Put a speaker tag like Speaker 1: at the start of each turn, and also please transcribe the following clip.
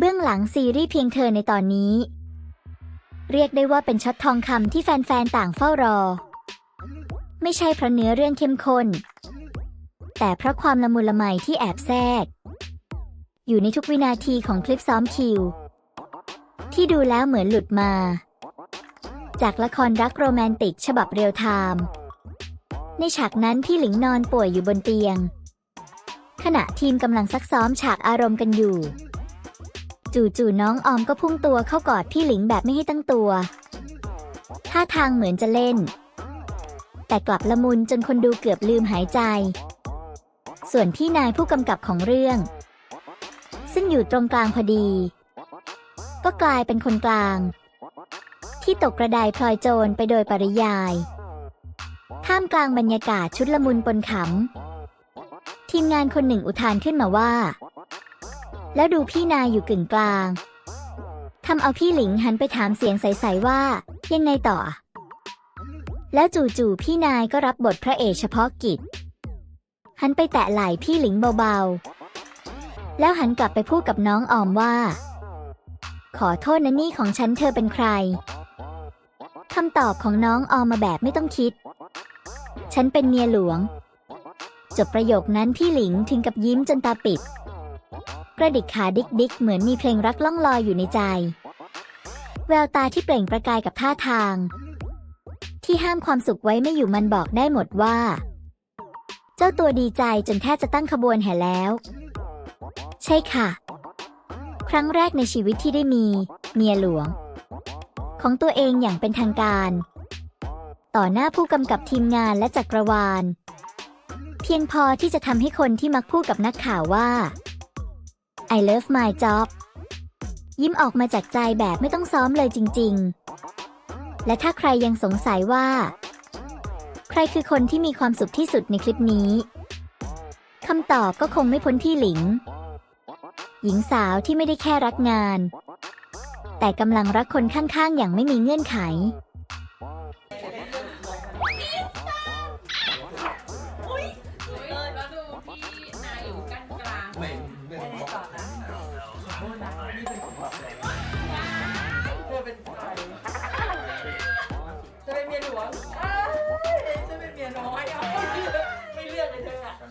Speaker 1: เบื้องหลังซีรีส์เพียงเธอในตอนนี้ เรียกได้ว่าเป็นช็อตทองคำที่แฟนๆ ต่างเฝ้ารอ ไม่ใช่เพราะเนื้อเรื่องเข้มข้น แต่เพราะความละมุนละไมที่แอบแทรก อยู่ในทุกวินาทีของคลิปซ้อมคิว ที่ดูแล้วเหมือนหลุดมา จากละครรักโรแมนติกฉบับเรียลไทม์ในฉากนั้นพี่หลิงนอนป่วยอยู่บนเตียง ขณะทีมกำลังซักซ้อมฉากอารมณ์กันอยู่ จู่ๆน้องออมก็พุ่งตัวเข้ากอดพี่หลิงแบบไม่ให้ตั้งตัวท่าทางเหมือนจะเล่น แต่กลับละมุนจนคนดูเกือบลืมหายใจ ส่วนพี่นายผู้กำกับของเรื่อง ซึ่งอยู่ตรงกลางพอดี ก็กลายเป็นคนกลาง ที่ตกกระไดพลอยโจรไปโดยปริยาย ท่ามกลางบรรยากาศชุดละมุนปนขำทีมงานคนหนึ่งอุทานขึ้นมาว่า แล้วดูพี่นายอยู่กึ่งกลางทำเอาพี่หลิงหันไปถามเสียงใสๆว่า ยังไงต่อ แล้วจู่ๆพี่นายก็รับบทพระเอกเฉพาะกิจ หันไปแตะไหล่พี่หลิงเบาๆ แล้วหันกลับไปพูดกับน้องออมว่า ขอโทษนะนี่ของฉันเธอเป็นใครคำตอบของน้องออมมาแบบไม่ต้องคิด ฉันเป็นเมียหลวง จบประโยคนั้นพี่หลิงถึงกับยิ้มจนตาปิด กระดิกขาดิกดิกเหมือนมีเพลงรักล่องลอยอยู่ในใจ แววตาที่เปล่งประกายกับท่าทาง ที่ห้ามความสุขไว้ไม่อยู่มันบอกได้หมดว่า เจ้าตัวดีใจจนแทบจะตั้งขบวนแห่แล้ว ใช่ค่ะ ครั้งแรกในชีวิตที่ได้มี เมียหลวง ของตัวเองอย่างเป็นทางการ ต่อหน้าผู้กำกับทีมงานและจักรวาล เพียงพอที่จะทำให้คนที่มักพูดกับนักข่าวว่า I love my job ยิ้มออกมาจากใจแบบไม่ต้องซ้อมเลยจริง ๆ และถ้าใครยังสงสัยว่า ใครคือคนที่มีความสุขที่สุดในคลิปนี้คำตอบก็คงไม่พ้นพี่หลิง หญิงสาวที่ไม่ได้แค่รักงาน แต่กำลังรักคนข้างๆ อย่างไม่มีเงื่อนไข
Speaker 2: หลวงเอ้ยจะเป็นเมียน้อยเอาไม่เลือกเลยเธออะ